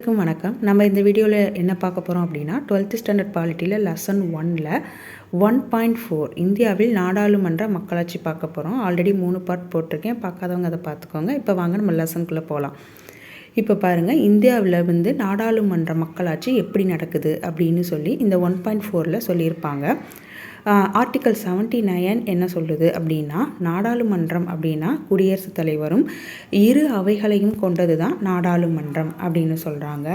எல்லாருக்கும் வணக்கம். நம்ம இந்த வீடியோவில் என்ன பார்க்க போகிறோம் அப்படின்னா டுவெல்த்து ஸ்டாண்டர்ட் பாலிட்டியில் லெசன் ஒனில் ஒன் பாயிண்ட் ஃபோர் இந்தியாவில் நாடாளுமன்ற மக்களாட்சி பார்க்க போகிறோம் ஆல்ரெடி மூணு பார்ட் போட்டிருக்கேன். பார்க்காதவங்க அதை பார்த்துக்கோங்க. இப்போ வாங்க நம்ம லெசனுக்குள்ளே போகலாம் இப்போ பாருங்கள் இந்தியாவில் வந்து நாடாளுமன்ற மக்களாட்சி எப்படி நடக்குது அப்படின்னு சொல்லி இந்த ஒன் பாயிண்ட் ஃபோரில் சொல்லியிருப்பாங்க. ஆர்டிக்கல் செவன்ட்டி நயன் என்ன சொல்லுது அப்படின்னா நாடாளுமன்றம் அப்படின்னா குடியரசுத் தலைவரும் இரு அவைகளையும் கொண்டது தான் நாடாளுமன்றம் அப்படின்னு சொல்கிறாங்க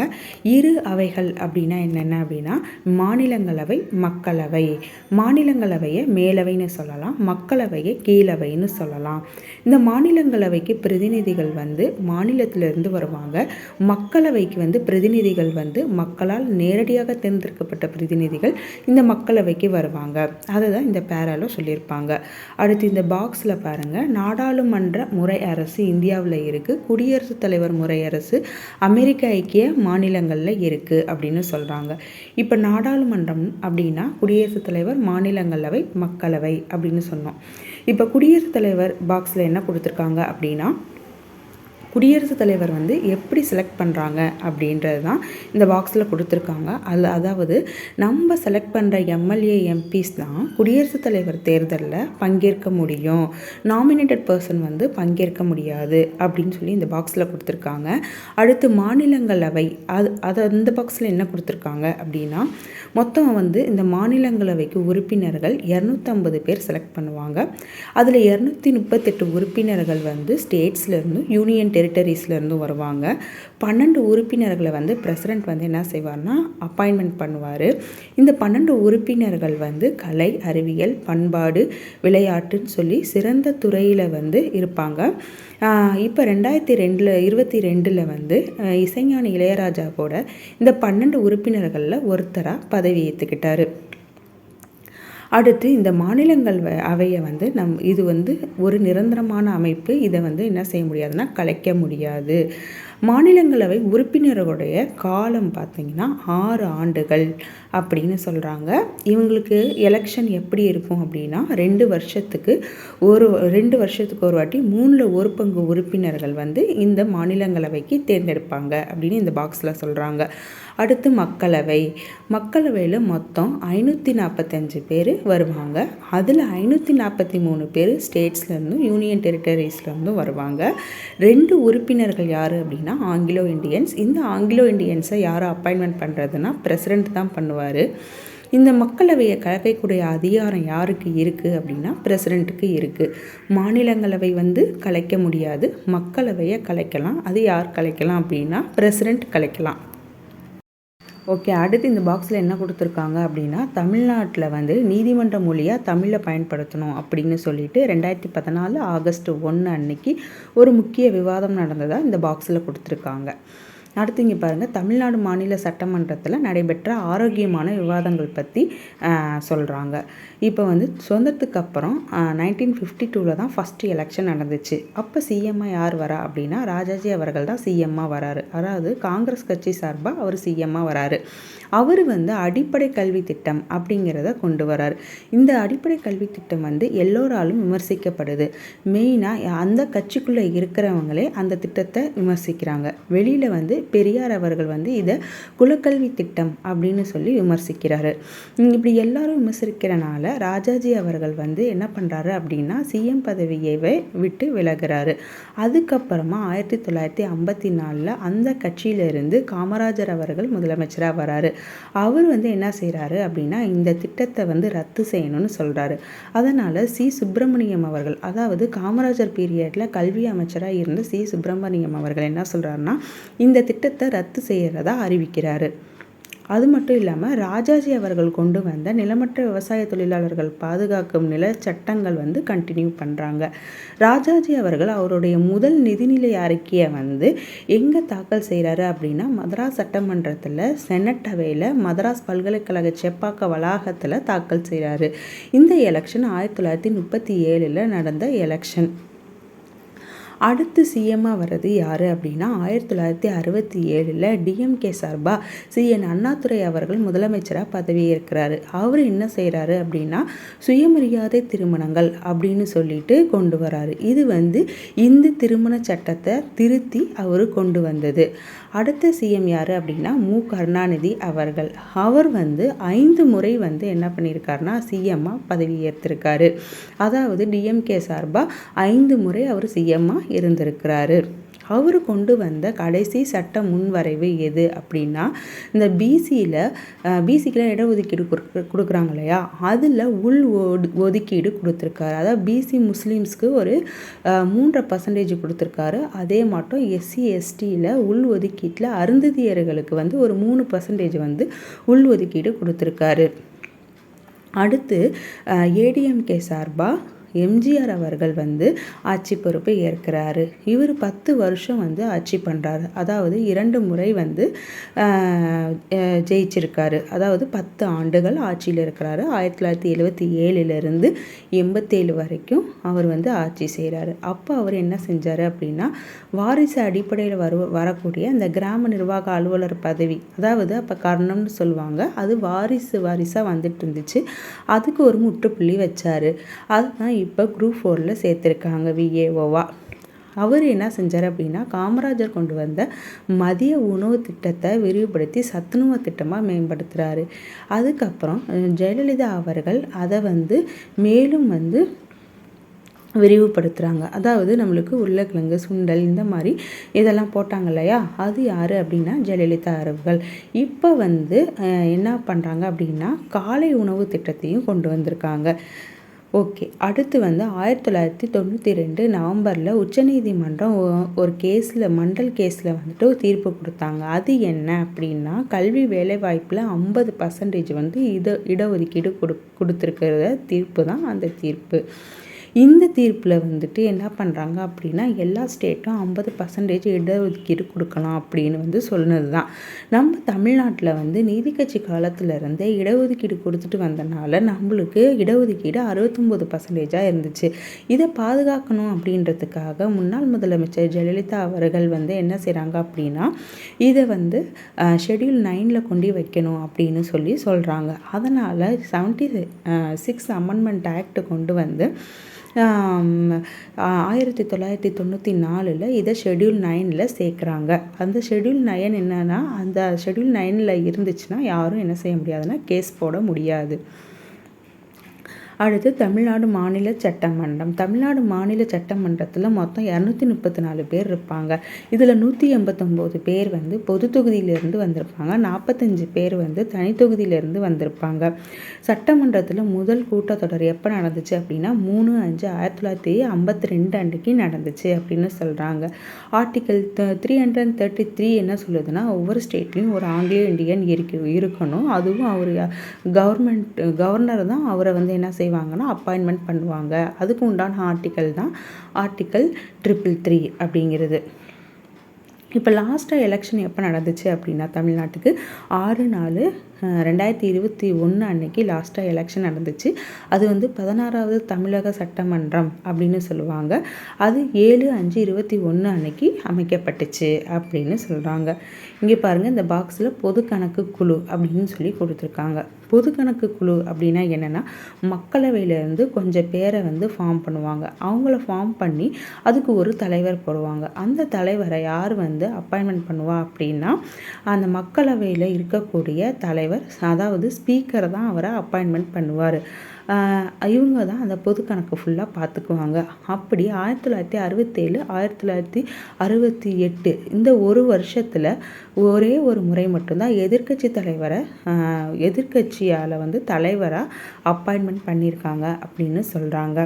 இரு அவைகள் அப்படின்னா என்னென்ன அப்படின்னா மாநிலங்களவை மக்களவை. மாநிலங்களவையை மேலவைன்னு சொல்லலாம் மக்களவையை கீழவைன்னு சொல்லலாம். இந்த மாநிலங்களவைக்கு பிரதிநிதிகள் வந்து மாநிலத்திலிருந்து வருவாங்க. மக்களவைக்கு வந்து பிரதிநிதிகள் வந்து மக்களால் நேரடியாக தேர்ந்தெடுக்கப்பட்ட பிரதிநிதிகள் இந்த மக்களவைக்கு வருவாங்க. அதை தான் இந்த பேரால சொல்லியிருப்பாங்க. அடுத்து இந்த பாக்ஸில் பாருங்கள் நாடாளுமன்ற முறை அரசு இந்தியாவில் இருக்குது குடியரசுத் தலைவர் முறை அரசு அமெரிக்க ஐக்கிய மாநிலங்களில் இருக்குது அப்படின்னு சொல்கிறாங்க இப்போ நாடாளுமன்றம் அப்படின்னா குடியரசுத் தலைவர் மாநிலங்களவை மக்களவை அப்படின்னு சொன்னோம். இப்போ குடியரசுத் தலைவர் பாக்ஸில் என்ன கொடுத்துருக்காங்க அப்படின்னா குடியரசுத் தலைவர் வந்து எப்படி செலக்ட் பண்ணுறாங்க அப்படின்றது தான் இந்த பாக்ஸில் கொடுத்துருக்காங்க. அது அதாவது நம்ம செலக்ட் பண்ணுற எம்எல்ஏ எம்பிஸ் தான் குடியரசுத் தலைவர் தேர்தலில் பங்கேற்க முடியும். நாமினேட்டட் பர்சன் வந்து பங்கேற்க முடியாது அப்படின்னு சொல்லி இந்த பாக்ஸில் கொடுத்துருக்காங்க. அடுத்து மாநிலங்களவை அது அது அந்த பாக்ஸில் என்ன கொடுத்துருக்காங்க அப்படின்னா மொத்தம் வந்து இந்த மாநிலங்களவைக்கு உறுப்பினர்கள் இரநூத்தம்பது பேர் செலக்ட் பண்ணுவாங்க. அதில் இரநூத்தி முப்பத்தெட்டு உறுப்பினர்கள் வந்து ஸ்டேட்ஸ்லேருந்து யூனியன் டெரிட்டரிஸ்லேருந்தும் வருவாங்க. பன்னெண்டு உறுப்பினர்களை வந்து பிரசிடெண்ட் வந்து என்ன செய்வார்னா அப்பாயின்மெண்ட் பண்ணுவார். இந்த பன்னெண்டு உறுப்பினர்கள் வந்து கலை அறிவியல் பண்பாடு விளையாட்டுன்னு சொல்லி சிறந்த துறையில் வந்து இருப்பாங்க. இப்போ ரெண்டாயிரத்தி ரெண்டில் இருபத்தி ரெண்டில் வந்து இசைஞானி இளையராஜாவோட இந்த பன்னெண்டு உறுப்பினர்களில் ஒருத்தராக பதவி ஏற்றுக்கிட்டாரு அடுத்து இந்த மாநிலங்கள் அவையை வந்து நம் இது வந்து ஒரு நிரந்தரமான அமைப்பு. இதை வந்து என்ன செய்ய முடியாதுன்னா கலைக்க முடியாது. மாநிலங்களவை உறுப்பினர்களுடைய காலம் பார்த்திங்கன்னா ஆறு ஆண்டுகள். அப்படின்னு சொல்கிறாங்க இவங்களுக்கு எலெக்ஷன் எப்படி இருக்கும் அப்படின்னா ரெண்டு வருஷத்துக்கு ஒரு ரெண்டு வருஷத்துக்கு ஒரு வாட்டி மூணில் ஒரு பங்கு உறுப்பினர்கள் வந்து இந்த மாநிலங்களவைக்கு தேர்ந்தெடுப்பாங்க அப்படின்னு இந்த பாக்ஸில் சொல்கிறாங்க அடுத்து மக்களவை. மக்களவையில் மொத்தம் ஐநூற்றி நாற்பத்தஞ்சு பேர் வருவாங்க. அதில் ஐநூற்றி நாற்பத்தி மூணு பேர் ஸ்டேட்ஸ்லேருந்தும் யூனியன் டெரிட்டரிஸ்லேருந்தும் வருவாங்க. ரெண்டு உறுப்பினர்கள் யார் அப்படின்னா ஆங்கிலோ இண்டியன்ஸ் இந்த ஆங்கிலோ இண்டியன்ஸை யாரை அப்பாயின்மெண்ட் பண்ணுறதுன்னா பிரசிடென்ட் தான் பண்ணுவார். இந்த மக்களவையை கலைக்கக்கூடிய அதிகாரம் யாருக்கு இருக்குது அப்படின்னா பிரசிடெண்ட்டுக்கு இருக்குது மாநிலங்களவை வந்து கலைக்க முடியாது. மக்களவையை கலைக்கலாம். அது யார் கலைக்கலாம் அப்படின்னா பிரசிடெண்ட் கலைக்கலாம். ஓகே அடுத்து இந்த பாக்ஸில் என்ன கொடுத்துருக்காங்க அப்படின்னா தமிழ்நாட்டில் வந்து நீதிமன்ற மொழியாக தமிழை பயன்படுத்தணும் அப்படின்னு சொல்லிட்டு ரெண்டாயிரத்தி பதினாலு ஆகஸ்ட் ஒன்று அன்னைக்கு ஒரு முக்கிய விவாதம் நடந்ததாக இந்த பாக்ஸில் கொடுத்துருக்காங்க. அடுத்து இங்கே பாருங்கள் தமிழ்நாடு மாநில சட்டமன்றத்தில் நடைபெற்ற ஆரோக்கியமான விவாதங்கள் பற்றி சொல்கிறாங்க இப்போ வந்து சுதந்திரத்துக்கு அப்புறம் நைன்டீன் ஃபிஃப்டி டூவில் தான் ஃபஸ்ட்டு எலெக்ஷன் நடந்துச்சு. அப்போ சிஎம்மாக யார் வரா அப்படின்னா ராஜாஜி அவர்கள் தான் சிஎம்மாக வராரு. அதாவது காங்கிரஸ் கட்சி சார்பாக அவர் சிஎம்மாக வராரு. அவர் வந்து அடிப்படை கல்வி திட்டம் அப்படிங்கிறத கொண்டு வரார். இந்த அடிப்படை கல்வி திட்டம் வந்து எல்லோராலும் விமர்சிக்கப்படுது. மெயினாக அந்த கட்சிக்குள்ளே இருக்கிறவங்களே அந்த திட்டத்தை விமர்சிக்கிறாங்க. வெளியில் வந்து பெரியார் அவர்கள் வந்து இதை குலக்கல்வி திட்டம் அப்படின்னு சொல்லி விமர்சிக்கிறாரு. இப்படி எல்லாரும் விமர்சிக்கிறனால ராஜாஜி அவர்கள் வந்து என்ன பண்ணுறாரு அப்படின்னா சிஎம் பதவியை விட்டு விலகிறாரு. அதுக்கப்புறமா ஆயிரத்தி தொள்ளாயிரத்தி ஐம்பத்தி நாலில் அந்த கட்சியிலிருந்து காமராஜர் அவர்கள் முதலமைச்சராக வராரு. அவர் வந்து என்ன செய்கிறாரு அப்படின்னா இந்த திட்டத்தை வந்து ரத்து செய்யணும்னு சொல்கிறாரு அதனால் சி சுப்பிரமணியம் அவர்கள் அதாவது காமராஜர் பீரியடில் கல்வி அமைச்சராக இருந்த சி சுப்பிரமணியம் அவர்கள் என்ன சொல்கிறாருன்னா இந்த திட்டத்தை ரத்து செய்கிறதா அறிவிக்கிறாரு. அது மட்டும் இல்லாமல் ராஜாஜி அவர்கள் கொண்டு வந்த நிலமற்ற விவசாய தொழிலாளர்கள் பாதுகாக்கும் நில சட்டங்கள் வந்து கண்டினியூ பண்ணுறாங்க ராஜாஜி அவர்கள் அவருடைய முதல் நிதிநிலை அறிக்கையை வந்து எங்கே தாக்கல் செய்கிறாரு அப்படின்னா மதராஸ் சட்டமன்றத்தில் செனட் அவையில் மதராஸ் பல்கலைக்கழக செப்பாக்க வளாகத்தில் தாக்கல் செய்கிறாரு இந்த எலெக்ஷன் ஆயிரத்தி தொள்ளாயிரத்தி முப்பத்தி ஏழில் நடந்த எலெக்ஷன் அடுத்து சிஎம்மாக வர்றது யார் அப்படின்னா ஆயிரத்தி தொள்ளாயிரத்தி அறுபத்தி ஏழில் டிஎம்கே சார்பாக சிஎன் அண்ணாதுரை அவர்கள் முதலமைச்சராக பதவியேற்கிறாரு. அவர் என்ன செய்கிறாரு அப்படின்னா சுயமரியாதை திருமணங்கள் அப்படின்னு சொல்லிட்டு கொண்டு வராரு. இது வந்து இந்து திருமண சட்டத்தை திருத்தி அவர் கொண்டு வந்தது. அடுத்த சிஎம் யார் அப்படின்னா மு. கருணாநிதி அவர்கள். அவர் வந்து ஐந்து முறை வந்து என்ன பண்ணியிருக்காருனா சிஎம்மாக பதவியேற்றிருக்காரு. அதாவது டிஎம்கே சார்பாக ஐந்து முறை அவர் சிஎம்மாக இருந்திருக்கிறாரு. அவர் கொண்டு வந்த கடைசி சட்ட முன்வரைவு எது அப்படின்னா இந்த பிசியில் பிசிக்கெலாம் இடஒதுக்கீடு கொடுக்குறாங்க இல்லையா? அதில் உள் ஒதுக்கீடு கொடுத்துருக்காரு. அதாவது பிசி முஸ்லீம்ஸ்க்கு ஒரு மூன்றரை பர்சன்டேஜ் கொடுத்துருக்காரு. அதே மட்டும் எஸ்சி எஸ்டியில் உள் ஒதுக்கீட்டில் அருந்ததியர்களுக்கு வந்து ஒரு மூணு பர்சன்டேஜ் வந்து உள் ஒதுக்கீடு கொடுத்துருக்காரு. அடுத்து ஏடிஎம்கே சார்பாக எம்ஜிஆர் அவர்கள் வந்து ஆட்சி பொறுப்பை ஏற்கிறாரு. இவர் பத்து வருஷம் வந்து ஆட்சி பண்ணுறாரு அதாவது இரண்டு முறை வந்து ஜெயிச்சிருக்காரு. அதாவது பத்து ஆண்டுகள் ஆட்சியில் இருக்கிறாரு. ஆயிரத்தி தொள்ளாயிரத்தி எழுபத்தி ஏழுலேருந்து எண்பத்தேழு வரைக்கும் அவர் வந்து ஆட்சி செய்கிறாரு அப்போ அவர் என்ன செஞ்சார் அப்படின்னா வாரிசு அடிப்படையில் வரு வரக்கூடிய அந்த கிராம நிர்வாக அலுவலர் பதவி அதாவது அப்போ கர்ணம்னு சொல்லுவாங்க அது வாரிசு வாரிசாக வந்துட்டு இருந்துச்சு. அதுக்கு ஒரு முற்றுப்புள்ளி வச்சார். அதுதான் இப்போ குரூப் ஃபோரில் சேர்த்துருக்காங்க விஏஓவா அவர் என்ன செஞ்சார் அப்படின்னா காமராஜர் கொண்டு வந்த மதிய உணவு திட்டத்தை விரிவுபடுத்தி சத்துணவு திட்டமாக மேம்படுத்துகிறாரு அதுக்கப்புறம் ஜெயலலிதா அவர்கள் அதை வந்து மேலும் வந்து விரிவுபடுத்துகிறாங்க அதாவது நம்மளுக்கு உருளைக்கிழங்கு சுண்டல் இந்த மாதிரி இதெல்லாம் போட்டாங்க இல்லையா? அது யார் அப்படின்னா ஜெயலலிதா அவர்கள். இப்போ வந்து என்ன பண்ணுறாங்க அப்படின்னா காலை உணவு திட்டத்தையும் கொண்டு வந்திருக்காங்க. ஓகே. அடுத்து வந்து ஆயிரத்தி தொள்ளாயிரத்தி தொண்ணூற்றி ரெண்டு நவம்பரில் உச்சநீதிமன்றம் ஒரு கேஸில் மண்டல் கேஸில் வந்துட்டு தீர்ப்பு கொடுத்தாங்க. அது என்ன அப்படின்னா கல்வி வேலைவாய்ப்பில் ஐம்பது பர்சன்டேஜ் வந்து இட இடஒதுக்கீடு கொடு கொடுத்துருக்கிற தீர்ப்பு தான் அந்த தீர்ப்பு. இந்த தீர்ப்பில் வந்துட்டு என்ன பண்ணுறாங்க அப்படின்னா எல்லா ஸ்டேட்டும் ஐம்பது பர்சன்டேஜ் இடஒதுக்கீடு கொடுக்கலாம் அப்படின்னு வந்து சொன்னது தான் நம்ம தமிழ்நாட்டில் வந்து நீதி கட்சி காலத்துலேருந்தே இடஒதுக்கீடு கொடுத்துட்டு வந்தனால நம்மளுக்கு இடஒதுக்கீடு அறுபத்தொம்போது பர்சன்டேஜாக இருந்துச்சு. இதை பாதுகாக்கணும் அப்படின்றதுக்காக முன்னாள் முதலமைச்சர் ஜெயலலிதா அவர்கள் வந்து என்ன செய்கிறாங்க அப்படின்னா இதை வந்து ஷெடியூல் நைனில் கொண்டு வைக்கணும் அப்படின்னு சொல்லி சொல்கிறாங்க அதனால் செவன்ட்டி சிக்ஸ் அமெண்ட்மெண்ட் ஆக்ட் கொண்டு வந்து ஆயிரத்தி தொள்ளாயிரத்தி தொண்ணூற்றி நாலில் இதை ஷெட்யூல் நைனில் சேர்க்குறாங்க அந்த ஷெட்யூல் நைன் என்னென்னா அந்த ஷெட்யூல் நைனில் இருந்துச்சுன்னா யாரும் என்ன செய்ய முடியாதுன்னா கேஸ் போட முடியாது. அடுத்து தமிழ்நாடு மாநில சட்டமன்றம். தமிழ்நாடு மாநில சட்டமன்றத்தில் மொத்தம் இரநூத்தி முப்பத்தி நாலு பேர் இருப்பாங்க. இதில் நூற்றி எண்பத்தொம்போது பேர் வந்து பொது தொகுதியிலேருந்து வந்திருப்பாங்க. நாற்பத்தஞ்சு பேர் வந்து தனித்தொகுதியிலிருந்து வந்திருப்பாங்க. சட்டமன்றத்தில் முதல் கூட்டத்தொடர் எப்போ நடந்துச்சு அப்படின்னா மூணு அஞ்சு ஆயிரத்தி தொள்ளாயிரத்தி ஐம்பத்தி ரெண்டு அன்றைக்கு நடந்துச்சு அப்படின்னு சொல்கிறாங்க article three hundred thirty three என்ன சொல்லுதுன்னா ஒவ்வொரு ஸ்டேட்லேயும் ஒரு ஆங்கிலேய இண்டியன் இருக்கு இருக்கணும். அதுவும் அவர் கவர்மெண்ட் கவர்னர் தான் அவரை வந்து என்ன செய்வாங்கன்னா அப்பாயின்மெண்ட் பண்ணுவாங்க. அதுக்கு உண்டான ஆர்டிக்கல் தான் ஆர்டிக்கல் ட்ரிபிள் த்ரீ அப்படிங்கிறது. இப்போ லாஸ்ட்டாக எலெக்ஷன் எப்போ நடந்துச்சு அப்படின்னா தமிழ்நாட்டுக்கு ஆறு நாலு ரெண்டாயிரத்தி இருபத்தி ஒன்று அன்னைக்கு லாஸ்ட்டாக எலெக்ஷன் நடந்துச்சு. அது வந்து பதினாறாவது தமிழக சட்டமன்றம் அப்படின்னு சொல்லுவாங்க. அது ஏழு அஞ்சு இருபத்தி ஒன்று அன்னைக்கு அமைக்கப்பட்டுச்சு அப்படின்னு சொல்கிறாங்க இங்கே பாருங்கள் இந்த பாக்ஸில் பொது கணக்கு குழு அப்படின்னு சொல்லி கொடுத்துருக்காங்க. பொது கணக்கு குழு அப்படின்னா என்னென்னா மக்களவையிலேருந்து கொஞ்சம் பேரை வந்து ஃபார்ம் பண்ணுவாங்க. அவங்கள ஃபார்ம் பண்ணி அதுக்கு ஒரு தலைவர் போடுவாங்க. அந்த தலைவரை யார் வந்து அப்பாயின்மெண்ட் பண்ணுவா அப்படின்னா அந்த மக்களவையில் இருக்கக்கூடிய தலைவர் தலைவர் அதாவது ஸ்பீக்கரை தான் அவரை அப்பாயின்மெண்ட் பண்ணுவார். இவங்க தான் அந்த பொது கணக்கு ஃபுல்லாக பார்த்துக்குவாங்க. அப்படி ஆயிரத்தி தொள்ளாயிரத்தி அறுபத்தேழு ஆயிரத்தி தொள்ளாயிரத்தி அறுபத்தி எட்டு இந்த ஒரு வருஷத்தில் ஒரே ஒரு முறை மட்டும்தான் எதிர்கட்சி தலைவரை எதிர்கட்சியால் வந்து தலைவராக அப்பாயின்மெண்ட் பண்ணியிருக்காங்க அப்படின்னு சொல்கிறாங்க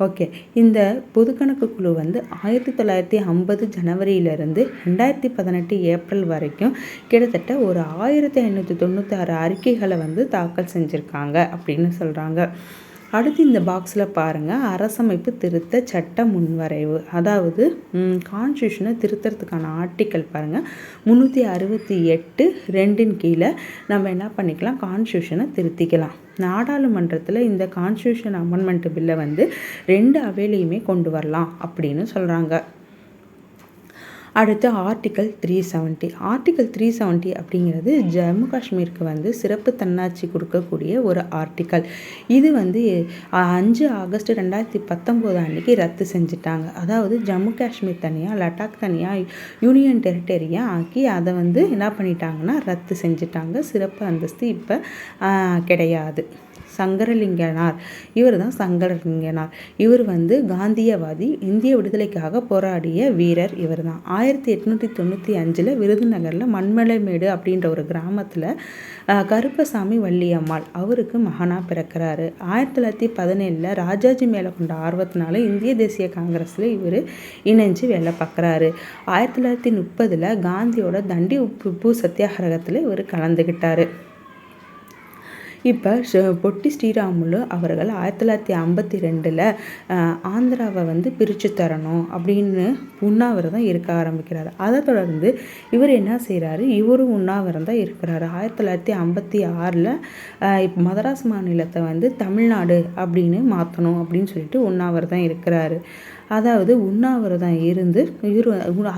ஓகே. இந்த பொதுக்கணக்கு குழு வந்து ஆயிரத்தி தொள்ளாயிரத்தி ஐம்பது ஜனவரியிலிருந்து ரெண்டாயிரத்தி பதினெட்டு ஏப்ரல் வரைக்கும் கிட்டத்தட்ட ஒரு ஆயிரத்தி ஐநூற்றி தொண்ணூற்றி ஆறு அறிக்கைகளை வந்து தாக்கல் செஞ்சுருக்காங்க அப்படின்னு சொல்கிறாங்க அடுத்து இந்த பாக்ஸில் பாருங்கள் அரசமைப்பு திருத்த சட்ட முன்வரைவு. அதாவது கான்ஸ்டியூஷனை திருத்தறதுக்கான ஆர்டிக்கல் பாருங்கள் முந்நூற்றி அறுபத்தி எட்டு ரெண்டின் கீழே நம்ம என்ன பண்ணிக்கலாம்? கான்ஸ்டியூஷனை திருத்திக்கலாம். நாடாளுமன்றத்தில் இந்த கான்ஸ்டியூஷன் அமெண்ட்மெண்ட் பில்லை வந்து ரெண்டு அவையிலையுமே கொண்டு வரலாம் அப்படின்னு சொல்கிறாங்க அடுத்து article three seventy article three seventy அப்படிங்கிறது ஜம்மு காஷ்மீருக்கு வந்து சிறப்பு தன்னாட்சி கொடுக்கக்கூடிய ஒரு ஆர்டிக்கல் இது வந்து அஞ்சு ஆகஸ்ட் ரெண்டாயிரத்தி பத்தொம்போது அன்றைக்கி ரத்து செஞ்சுட்டாங்க. அதாவது ஜம்மு காஷ்மீர் தனியாக லடாக் தனியாக யூனியன் டெரிட்டரியாக ஆக்கி அதை வந்து என்ன பண்ணிட்டாங்கன்னா ரத்து செஞ்சுட்டாங்க. சிறப்பு அந்தஸ்து இப்போ கிடையாது. சங்கரலிங்கனார். இவர் தான் சங்கரலிங்கனார். இவர் வந்து காந்தியவாதி இந்திய விடுதலைக்காக போராடிய வீரர் இவர் தான் ஆயிரத்தி எட்நூற்றி தொண்ணூற்றி அஞ்சில் விருதுநகரில் மண்மலைமேடு அப்படின்ற ஒரு கிராமத்தில் கருப்பசாமி வள்ளியம்மாள் அவருக்கு மகனாக பிறக்கிறாரு. ஆயிரத்தி தொள்ளாயிரத்தி பதினேழில் ராஜாஜி மேலே கொண்ட ஆர்வத்தினால இந்திய தேசிய காங்கிரஸில் இவர் இணைஞ்சு வேலை பார்க்குறாரு ஆயிரத்தி தொள்ளாயிரத்தி முப்பதில் காந்தியோட தண்டி உப்பு சத்தியாகிரகத்தில் இவர் கலந்துக்கிட்டார் இப்போ பொட்டி ஸ்ரீராமுலு அவர்கள் ஆயிரத்தி தொள்ளாயிரத்தி ஐம்பத்தி ரெண்டில் ஆந்திராவை வந்து பிரித்து தரணும் அப்படின்னு உண்ணாவிரதம் இருக்க ஆரம்பிக்கிறார். அதை தொடர்ந்து இவர் என்ன செய்கிறாரு இவரும் உண்ணாவிரதம் இருக்கிறாரு. ஆயிரத்தி தொள்ளாயிரத்தி ஐம்பத்தி ஆறில் இப்போ மதராஸ் மாநிலத்தை வந்து தமிழ்நாடு அப்படின்னு மாற்றணும் அப்படின்னு சொல்லிட்டு உண்ணாவிரதம் இருக்கிறாரு. அதாவது உண்ணாவிரதம் இருந்து இவர்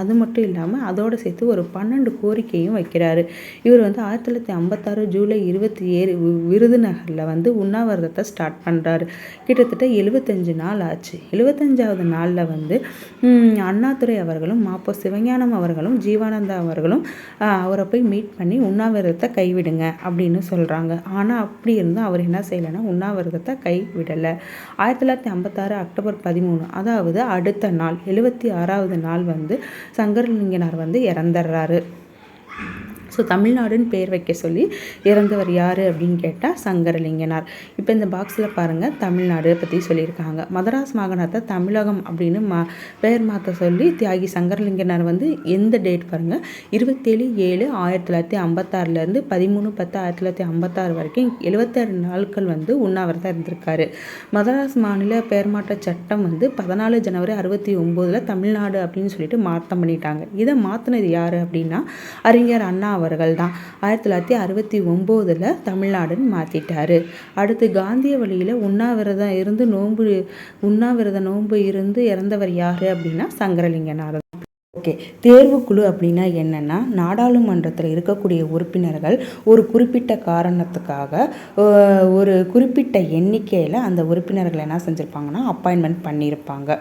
அது மட்டும் இல்லாமல் அதோடு சேர்த்து ஒரு பன்னெண்டு கோரிக்கையும் வைக்கிறாரு. இவர் வந்து ஆயிரத்தி தொள்ளாயிரத்தி ஐம்பத்தாறு ஜூலை இருபத்தி ஏழு விருதுநகரில் வந்து உண்ணாவிரதத்தை ஸ்டார்ட் பண்ணுறாரு கிட்டத்தட்ட எழுபத்தஞ்சு நாள் ஆச்சு. எழுபத்தஞ்சாவது நாளில் வந்து அண்ணாதுரை அவர்களும் மாப்போ சிவஞானம் அவர்களும் ஜீவானந்தா அவர்களும் அவரை போய் மீட் பண்ணி உண்ணாவிரதத்தை கைவிடுங்க அப்படின்னு சொல்கிறாங்க ஆனால் அப்படி இருந்தும் அவர் என்ன செய்யலைன்னா உண்ணாவிரதத்தை கைவிடலை. ஆயிரத்தி தொள்ளாயிரத்தி ஐம்பத்தாறு அக்டோபர் பதிமூணு அதாவது அதாவது அடுத்த நாள் எழுபத்தி ஆறாவது நாள் வந்து சங்கரலிங்கனார் வந்து இறந்துடுறாரு ஸோ தமிழ்நாடுன்னு பேர் வைக்க சொல்லி இறந்தவர் யார் அப்படின்னு கேட்டால் சங்கரலிங்கனார். இப்போ இந்த பாக்ஸில் பாருங்கள் தமிழ்நாடு பற்றி சொல்லியிருக்காங்க. மதராஸ் மாகாணத்தை தமிழகம் அப்படின்னு மா பெயர் மாற்ற சொல்லி தியாகி சங்கரலிங்கனார் வந்து எந்த டேட் பாருங்கள் இருபத்தேழு ஏழு ஆயிரத்தி தொள்ளாயிரத்தி ஐம்பத்தாறுலேருந்து பதிமூணு பத்து ஆயிரத்தி தொள்ளாயிரத்தி ஐம்பத்தாறு வரைக்கும் எழுபத்தாறு நாட்கள் வந்து உண்ணாவிரதம் இருந்திருக்காரு. மதராஸ் மாநில பெயர் மாற்ற சட்டம் வந்து பதினாலு ஜனவரி அறுபத்தி ஒம்போதில் தமிழ்நாடு அப்படின்னு சொல்லிட்டு மாற்றம் பண்ணிட்டாங்க. இதை மாற்றினது யார் அப்படின்னா அறிஞர் அண்ணா அவர்கள் தான் ஆயிரத்தி தொள்ளாயிரத்தி அறுபத்தி ஒம்போதில் தமிழ்நாடுன்னு மாற்றிட்டாரு அடுத்து காந்திய வழியில் உண்ணாவிரதம் இருந்து நோன்பு உண்ணாவிரத நோன்பு இருந்து இறந்தவர் யார் அப்படின்னா சங்கரலிங்கனார். ஓகே தேர்வுக்குழு அப்படின்னா என்னென்னா நாடாளுமன்றத்தில் இருக்கக்கூடிய உறுப்பினர்கள் ஒரு குறிப்பிட்ட காரணத்துக்காக ஒரு குறிப்பிட்ட எண்ணிக்கையில் அந்த உறுப்பினர்கள் என்ன செஞ்சுருப்பாங்கன்னா அப்பாயின்மெண்ட் பண்ணியிருப்பாங்க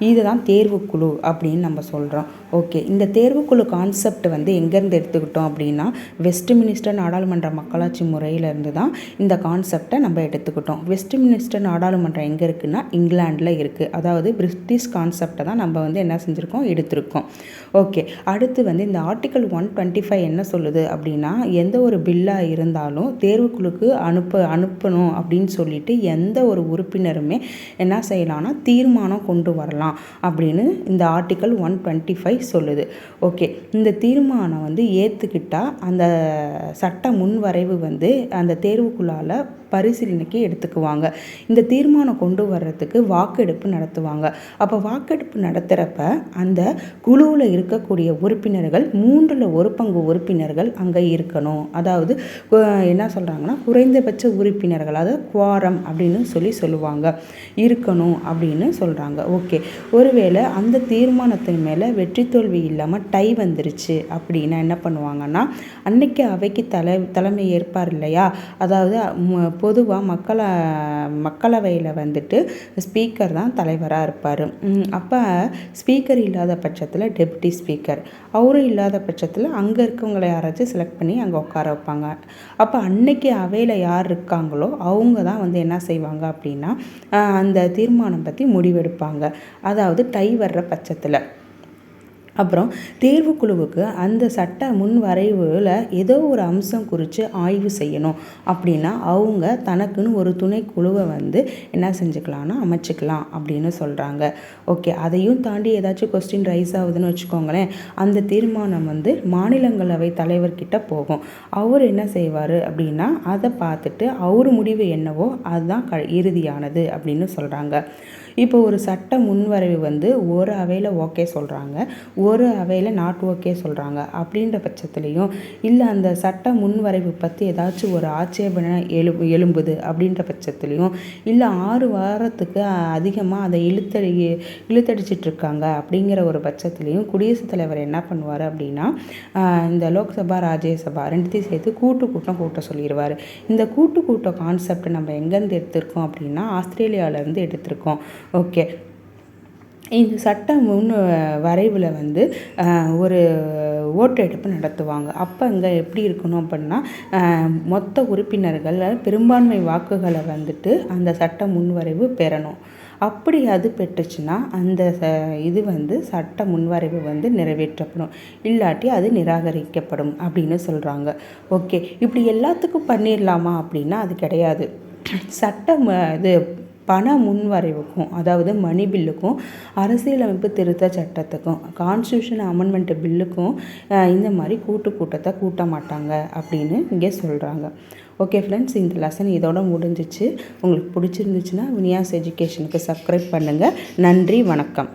இதுதான் தேர்வுக்குழு அப்படின்னு நம்ம சொல்கிறோம் ஓகே இந்த தேர்வுக்குழு கான்செப்ட் வந்து எங்கேருந்து எடுத்துக்கிட்டோம் அப்படின்னா வெஸ்ட் மினிஸ்டர் நாடாளுமன்ற மக்களாட்சி முறையிலேருந்து தான் இந்த கான்செப்டை நம்ம எடுத்துக்கிட்டோம். வெஸ்ட் மினிஸ்டர் நாடாளுமன்றம் எங்கே இருக்குன்னா இங்கிலாண்டில் இருக்குது அதாவது பிரிட்டிஷ் கான்செப்டை தான் நம்ம வந்து என்ன செஞ்சுருக்கோம்? எடுத்திருக்கோம். ஓகே அடுத்து வந்து இந்த ஆர்டிக்கல் ஒன் டுவெண்ட்டி ஃபைவ் என்ன சொல்லுது அப்படின்னா எந்த ஒரு பில்லாக இருந்தாலும் தேர்வுக்குழுக்கு அனுப்ப அனுப்பணும் அப்படின்னு சொல்லிட்டு எந்த ஒரு உறுப்பினருமே என்ன செய்யலாம்னா தீர்மானம் கொண்டு வரலாம் அப்படின்னு இந்த ஆர்டிக்கல் ஒன் டுவெண்ட்டி ஃபைவ் சொல்லுது. ஓகே இந்த தீர்மானம் வந்து ஏற்றுக்கிட்டால் அந்த சட்ட முன்வரைவு வந்து அந்த தேர்வுக்குள்ளால் பரிசீலனைக்கு எடுத்துக்குவாங்க. இந்த தீர்மானம் கொண்டு வர்றதுக்கு வாக்கெடுப்பு நடத்துவாங்க. அப்போ வாக்கெடுப்பு நடத்துகிறப்ப அந்த குழுவில் இருக்கக்கூடிய உறுப்பினர்கள் மூன்றில் ஒரு பங்கு உறுப்பினர்கள் அங்கே இருக்கணும். அதாவது என்ன சொல்கிறாங்கன்னா குறைந்தபட்ச உறுப்பினர்கள் அதாவது குவாரம் அப்படின்னு சொல்லி சொல்லுவாங்க. இருக்கணும் அப்படின்னு சொல்கிறாங்க ஓகே. ஒருவேளை அந்த தீர்மானத்தின் மேலே வெற்றி தோல்வி இல்லாமல் டை வந்துருச்சு அப்படின்னா என்ன பண்ணுவாங்கன்னா அன்னைக்கு அவைக்கு தலை தலைமை ஏற்பார் இல்லையா? அதாவது பொதுவாக மக்களை மக்களவையில் வந்துட்டு ஸ்பீக்கர் தான் தலைவராக இருப்பார். அப்போ ஸ்பீக்கர் இல்லாத பட்சத்தில் டெப்டி ஸ்பீக்கர். அவரும் இல்லாத பட்சத்தில் அங்கே இருக்கவங்களை யாராச்சும் செலக்ட் பண்ணி அங்கே உட்கார வைப்பாங்க. அப்போ அன்னைக்கு அவையில் யார் இருக்காங்களோ அவங்க தான் வந்து என்ன செய்வாங்க அப்படின்னா அந்த தீர்மானம் பற்றி முடிவெடுப்பாங்க. அதாவது டை வர்ற பட்சத்தில். அப்புறம் தேர்வுக்குழுவுக்கு அந்த சட்ட முன் வரைவில் ஏதோ ஒரு அம்சம் குறித்து ஆய்வு செய்யணும். அப்படின்னா அவங்க தனக்குன்னு ஒரு துணை குழுவை வந்து என்ன செஞ்சுக்கலாம்னா அமைச்சிக்கலாம் அப்படின்னு சொல்கிறாங்க ஓகே அதையும் தாண்டி ஏதாச்சும் கொஸ்டின் ரைஸ் ஆகுதுன்னு வச்சுக்கோங்களேன். அந்த தீர்மானம் வந்து மாநிலங்களவை தலைவர்கிட்ட போகும். அவர் என்ன செய்வார் அப்படின்னா அதை பார்த்துட்டு அவர் முடிவு என்னவோ அதுதான் க இறுதியானது அப்படின்னு சொல்கிறாங்க இப்போ ஒரு சட்ட முன்வரைவு வந்து ஒரு அவையில் ஓகே சொல்கிறாங்க ஒரு அவையில் நாட் ஓகே சொல்கிறாங்க அப்படின்ற பட்சத்துலேயும் இல்லை அந்த சட்ட முன்வரைவு பற்றி ஏதாச்சும் ஒரு ஆட்சேபனை எழு எழும்புது அப்படின்ற பட்சத்துலேயும் இல்லை ஆறு வாரத்துக்கு அதிகமாக அதை இழுத்தடி இழுத்தடிச்சிட்ருக்காங்க அப்படிங்கிற ஒரு பட்சத்துலேயும் குடியரசுத் தலைவர் என்ன பண்ணுவார் அப்படின்னா இந்த லோக்சபா ராஜ்யசபா ரெண்டுத்தையும் சேர்த்து கூட்டு கூட்டம் கூட்ட சொல்லிடுவார் இந்த கூட்டு கூட்டம் கான்செப்ட் நம்ம எங்கேருந்து எடுத்திருக்கோம் அப்படின்னா ஆஸ்திரேலியாவிலேருந்து எடுத்திருக்கோம். ஓகே. இந்த சட்ட முன் வரைவில் வந்து ஒரு ஓட்டெடுப்பு நடத்துவாங்க. அப்போ இங்கே எப்படி இருக்கணும் அப்படின்னா மொத்த உறுப்பினர்கள் பெரும்பான்மை வாக்குகளை வந்துட்டு அந்த சட்ட முன்வரைவு பெறணும். அப்படி அது பெற்றுச்சுன்னா அந்த இது வந்து சட்ட முன்வரைவு வந்து நிறைவேற்றப்படும். இல்லாட்டி அது நிராகரிக்கப்படும் அப்படின்னு சொல்கிறாங்க ஓகே. இப்படி எல்லாத்துக்கும் பண்ணிடலாமா அப்படின்னா அது கிடையாது. சட்டம் இது பண முன்வரைவுக்கும் அதாவது மணி பில்லுக்கும் அரசியலமைப்பு திருத்த சட்டத்துக்கும் கான்ஸ்டியூஷன் அமெண்ட்மெண்ட் பில்லுக்கும் இந்த மாதிரி கூட்டு கூட்டத்தை கூட்ட மாட்டாங்க அப்படின்னு இங்கே சொல்கிறாங்க ஓகே ஃப்ரெண்ட்ஸ் இந்த லெசன் இதோட முடிஞ்சிச்சு. உங்களுக்கு பிடிச்சிருந்துச்சுன்னா வினியாஸ் எஜுகேஷனுக்கு சப்ஸ்கிரைப் பண்ணுங்கள் நன்றி வணக்கம்.